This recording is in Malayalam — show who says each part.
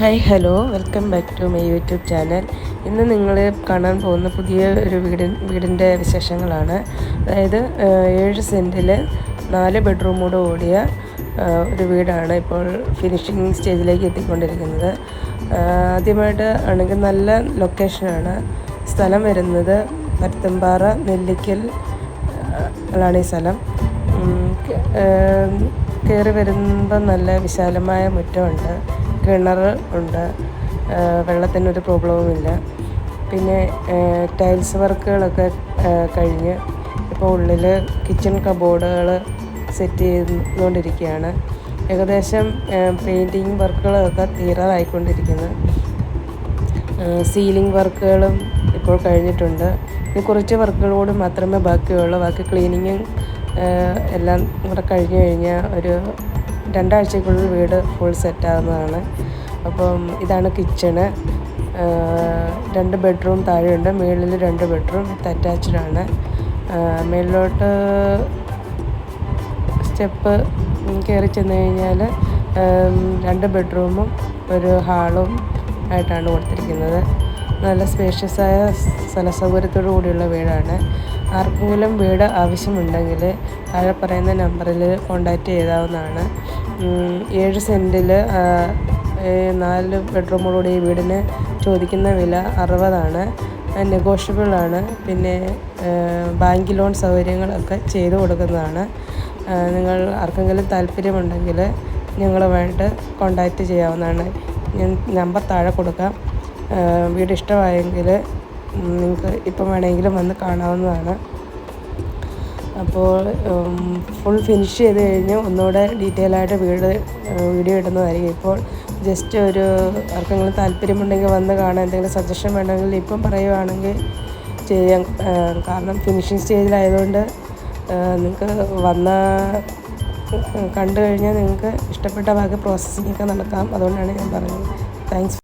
Speaker 1: Hi hello welcome back to my YouTube channel ഇന്ന് നിങ്ങൾ കാണാൻ പോകുന്ന പുതിയ ഒരു വീടി വീടിന്റെ വിശേഷങ്ങളാണ്. അതായത് ഏഴ് സെന്റിൽ നാല് ബെഡ്റൂമോട് കൂടിയ ഒരു വീടാണ് ഇപ്പോൾ ഫിനിഷിങ് സ്റ്റേജിലേക്ക് എത്തിക്കൊണ്ടിരിക്കുന്നത്. ആദ്യമായിട്ട് ആണെങ്കിൽ നല്ല ലൊക്കേഷനാണ് സ്ഥലം വരുന്നത് പരുത്തമ്പാറ നെല്ലിക്കൽ ാണ് ഈ സ്ഥലം. കയറി വരുമ്പോൾ നല്ല വിശാലമായ മുറ്റമുണ്ട്. കിണർ ഉണ്ട്. വെള്ളത്തിനൊരു പ്രോബ്ലവുമില്ല പിന്നെ ടൈൽസ് വർക്കുകളൊക്കെ കഴിഞ്ഞ് ഇപ്പോൾ ഉള്ളിൽ കിച്ചൺ കബോർഡുകൾ സെറ്റ് ചെയ്തുകൊണ്ടിരിക്കുകയാണ്. ഏകദേശം പെയിന്റിങ് വർക്കുകളൊക്കെ തീരാറായിക്കൊണ്ടിരിക്കുന്നു. സീലിംഗ് വർക്കുകളും ഇപ്പോൾ കഴിഞ്ഞിട്ടുണ്ട്. ഇനി കുറച്ച് വർക്കുകളോട് മാത്രമേ ബാക്കിയുള്ളൂ. ബാക്കി ക്ലീനിങ്ങും എല്ലാം കൂടെ കഴിഞ്ഞ് കഴിഞ്ഞാൽ ഒരു രണ്ടാഴ്ചക്കുള്ളിൽ വീട് ഫുൾ സെറ്റാകുന്നതാണ് അപ്പം ഇതാണ് കിച്ചണ് രണ്ട് ബെഡ്റൂം താഴെയുണ്ട്. മുകളിൽ രണ്ട് ബെഡ്റൂം അറ്റാച്ച്ഡാണ് മേളിലോട്ട് സ്റ്റെപ്പ് കയറി ചെന്ന് കഴിഞ്ഞാൽ രണ്ട് ബെഡ്റൂമും ഒരു ഹാളും ആയിട്ടാണ് കൊടുത്തിരിക്കുന്നത്. നല്ല സ്പേഷ്യസായ സ്ഥല സൗകര്യത്തോടു കൂടിയുള്ള വീടാണ്. ആർക്കെങ്കിലും വീട് ആവശ്യമുണ്ടെങ്കിൽ താഴെ പറയുന്ന നമ്പറിൽ കോണ്ടാക്റ്റ് ചെയ്യാവുന്നതാണ് ഉം, ഏഴ് സെന്റിൽ നാല് ബെഡ്റൂമോടുകൂടി ഈ വീടിന് ചോദിക്കുന്ന വില അറുപതാണ്. നെഗോഷ്യബിളാണ്. പിന്നെ ബാങ്ക് ലോൺ സൗകര്യങ്ങളൊക്കെ ചെയ്തു കൊടുക്കുന്നതാണ്. നിങ്ങൾ ആർക്കെങ്കിലും താല്പര്യമുണ്ടെങ്കിൽ ഞങ്ങളുമായിട്ട് കോണ്ടാക്റ്റ് ചെയ്യാവുന്നതാണ്. ഞാൻ നമ്പർ താഴെ കൊടുക്കാം. വീട് ഇഷ്ടമായെങ്കിൽ നിങ്ങൾക്ക് ഇപ്പം വേണമെങ്കിലും വന്ന് കാണാവുന്നതാണ്. അപ്പോൾ ഫുൾ ഫിനിഷ് ചെയ്ത് കഴിഞ്ഞ് ഒന്നുകൂടെ ഡീറ്റെയിൽ ആയിട്ട് വീട് വീഡിയോ ഇടുന്നതായിരിക്കും. ഇപ്പോൾ ജസ്റ്റ് ഒരു ആർക്കെങ്കിലും താല്പര്യമുണ്ടെങ്കിൽ വന്ന് കാണാൻ എന്തെങ്കിലും സജഷൻ വേണമെങ്കിൽ ഇപ്പം പറയുവാണെങ്കിൽ ചെയ്യാം. കാരണം ഫിനിഷിങ് സ്റ്റേജിലായതുകൊണ്ട് നിങ്ങൾക്ക് വന്ന കണ്ടു കഴിഞ്ഞാൽ നിങ്ങൾക്ക് ഇഷ്ടപ്പെട്ട ബാക്കി പ്രോസസ്സിങ്ങൊക്കെ നടക്കാം അതുകൊണ്ടാണ് ഞാൻ പറഞ്ഞത്. താങ്ക്സ്